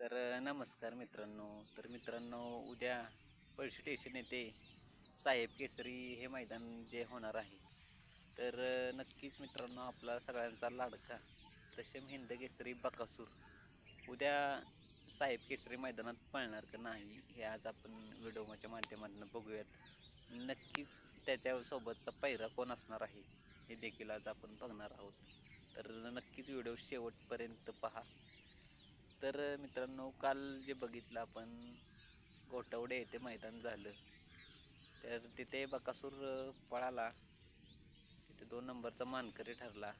तर नमस्कार मित्रांनो. तर मित्रांनो उद्या पळशी स्टेशन येथे साहेब केसरी हे मैदान जे होणार आहे. तर नक्कीच मित्रांनो आपला सगळ्यांचा लाडका तसे हिंद केसरी बकासूर उद्या साहेब केसरी मैदानात पळणार का नाही हे आज आपण व्हिडिओच्या माध्यमातून बघूयात. नक्कीच त्याच्यासोबतचा पैरा कोण असणार आहे हे देखील आज आपण बघणार आहोत. तर नक्कीच व्हिडिओ शेवटपर्यंत पहा. तर मित्रांनो काल जे बघितलं आपण गोटवडे येथे मैदान झालं. तर तिथे बकासूर पळाला. तिथे दोन नंबरचा मानकरी ठरला.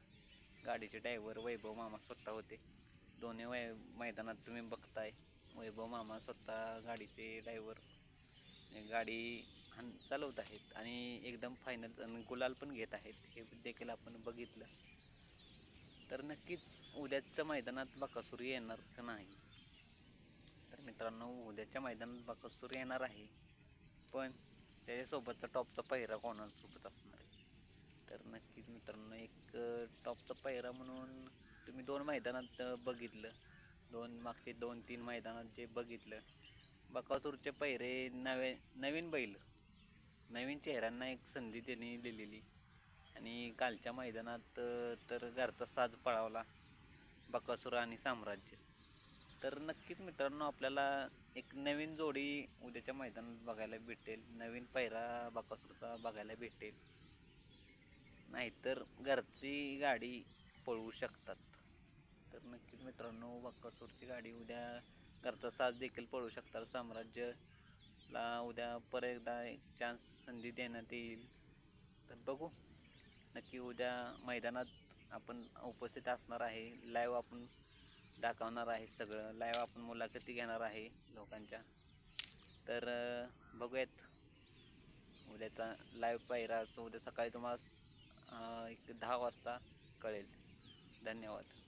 गाडीचे ड्रायव्हर वैभव मामा स्वतः होते. दोन्ही वै मैदानात तुम्ही बघताय. वैभव मामा स्वतः गाडीचे ड्रायव्हर. गाडी हाण चालवत आहेत. आणि एकदम फायनल आणि गुलाल पण घेत आहेत. हे देखील आपण बघितलं. तर नक्कीच उद्याच्या मैदानात बकासूर येणार का नाही? तर मित्रांनो उद्याच्या मैदानात बकासूर येणार आहे. पण त्याच्यासोबतचा टॉपचा पहिरा कोणासोबत असणार आहे? तर नक्कीच मित्रांनो एक टॉपचा पहिरा म्हणून तुम्ही दोन मैदानात बघितलं. दोन मागचे दोन तीन मैदानात जे बघितलं. बकासूरचे पहिरे नवे नवीन बैल. नवीन चेहऱ्यांना एक संधी त्यांनी दिलेली. आणि कालच्या मैदानात तर घरचा साज पळावला बकासूर आणि साम्राज्य. तर नक्कीच मित्रांनो आपल्याला एक नवीन जोडी उद्याच्या मैदानात बघायला भेटेल. नवीन पैरा बकासूरचा बघायला भेटेल. नाहीतर घरची गाडी पळवू शकतात. तर नक्कीच मित्रांनो बकासूरची गाडी उद्या घरचा साज देखील पळवू शकतात. साम्राज्यला उद्या परत एकदा एक चान्स संधी देण्यात येईल. तर बघू. नक्की उद्या मैदानात आपण उपस्थित असणार आहे. लाईव्ह आपण दाखवणार आहे सगळं. लाईव्ह आपण मुलाखती घेणार आहे लोकांच्या. तर बघूयात. उद्याचा लाईव्ह पायरा असं उद्या सकाळी तुम्हाला एक दहा वाजता कळेल. धन्यवाद.